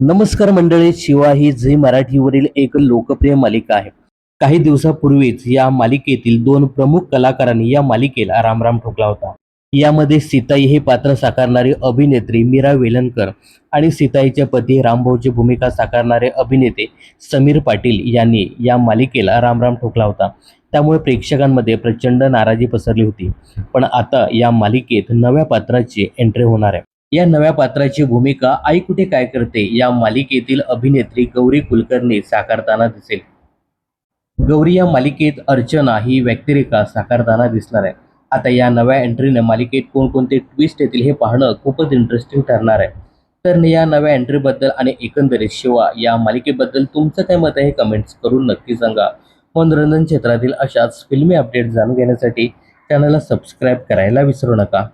नमस्कार मंडळी शिवा ही झी मराठीवरील एक लोकप्रिय मालिका आहे. काही दिवसापूर्वीच या मालिकेतील दोन प्रमुख कलाकारांनी या मालिकेला रामराम ठोकला होता. यामध्ये सीताई हे पात्र साकारणारी अभिनेत्री मीरा वेलणकर आणि सीताईचे पती रामभाऊची भूमिका साकारणारे अभिनेते समीर पाटील यांनी या मालिकेला रामराम ठोकला होता. त्यामुळे प्रेक्षकांमध्ये प्रचंड नाराजी पसरली होती. पण आता या मालिकेत नव्या पात्राची एंट्री होणार आहे. या नव्या पात्राची भूमिका आई कुठे काय करते या मालिकेतील अभिनेत्री गौरी कुलकर्णी साकारताना दिसेल. गौरी या मालिकेत अर्चना ही व्यक्तिरेखा साकारताना दिसणार आहे. आता या नव्या एंट्रीने मालिकेत कोणकोणते ट्विस्ट येतील हे पाहणं खूपच इंटरेस्टिंग ठरणार आहे. तर या नव्या एंट्रीबद्दल आणि एकंदरीत शिवा या मालिकेबद्दल तुमचं काय मत आहे कमेंट्स करून नक्की सांगा. मनोरंजन क्षेत्रातील अशाच फिल्मी अपडेट जाणून घेण्यासाठी चॅनलला सबस्क्राईब करायला विसरू नका.